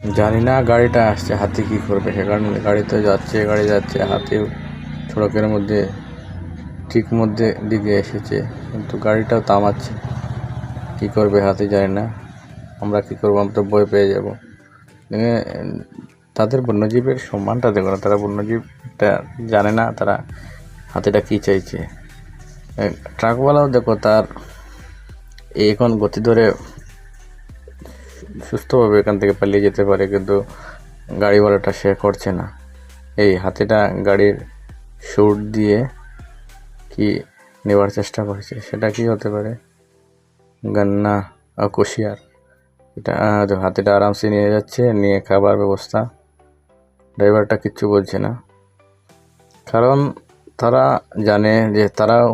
জানি না গাড়িটা আসছে, হাতি কি করবে? সে কারণে গাড়িতে যাচ্ছে, গাড়ি যাচ্ছে, হাতি সড়কের মধ্যে, ঠিক মধ্যে দিকে এসেছে, কিন্তু গাড়িটাও থামাচ্ছে। কি করবে হাতি জানি না আমরা কি করব? আমরা তো ভয় পেয়ে যাব। তাদের বন্যজীবের সম্মানটা দেখো না, তারা বন্যজীবটা জানে না তারা হাতিটা কি চাইছে। ট্রাকওয়ালাও দেখো তার এখন গতি ধরে সুস্থভাবে এখান থেকে পালিয়ে যেতে পারে, কিন্তু গাড়িওয়ালাটা সে করছে না। এই হাতিটা গাড়ির সুট দিয়ে কি নেওয়ার চেষ্টা করছে, সেটা কি হতে পারে? গান্না কুশিয়ার এটা হাতিটা আরামসে নিয়ে যাচ্ছে, নিয়ে খাবার ব্যবস্থা। ড্রাইভারটা কিচ্ছু বলছে না। কারণ তারা জানে যে তারাও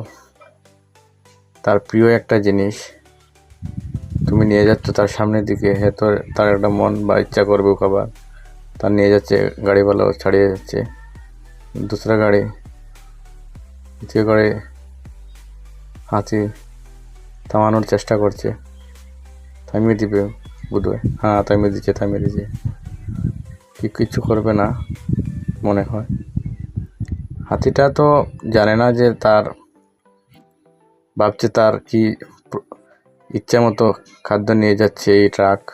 তার প্রিয় একটা জিনিস। তুমি নিয়ে যাচ্ছ তার সামনের দিকে হ্যাঁ তো তার একটা মন বা ইচ্ছা করবে খাবার। তার নিয়ে যাচ্ছে গাড়িওয়ালাও ছাড়িয়ে যাচ্ছে। দুসরা গাড়ি, যে করে হাতি থামানোর চেষ্টা করছে, থামিয়ে দিবে বোধহয়। হ্যাঁ থামিয়ে দিচ্ছে থামিয়ে দিচ্ছে। কি কিছু করবে না, মনে হয়। হাতিটা তো জানে না যে তার, ভাবছে তার কি প্র- ইচ্ছা মতো খাদ্য নিয়ে যাচ্ছে এই ট্রাক।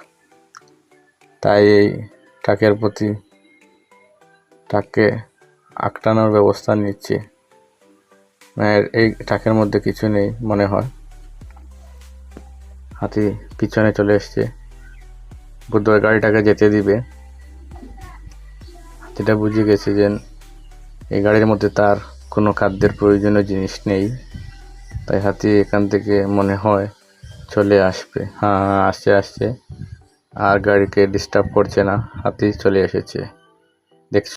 তাই এই ট্রাকের প্রতি ট্রাককে আটকানোর ব্যবস্থা নিচ্ছে। মানে এই ট্রাকের মধ্যে কিছু নেই মনে হয়। হাতি পিছনে চলে এসছে। বুধবার গাড়িটাকে যেতে দিবে। হাতিটা বুঝে গেছে যে এই গাড়ির মধ্যে তার কোনো খাদ্যের প্রয়োজনীয় জিনিস নেই। তাই হাতি এখান থেকে মনে হয় চলে আসবে। হ্যাঁ আসছে আসছে। আর গাড়িকে ডিস্টার্ব করছে না। হাতি চলে এসেছে। দেখছ?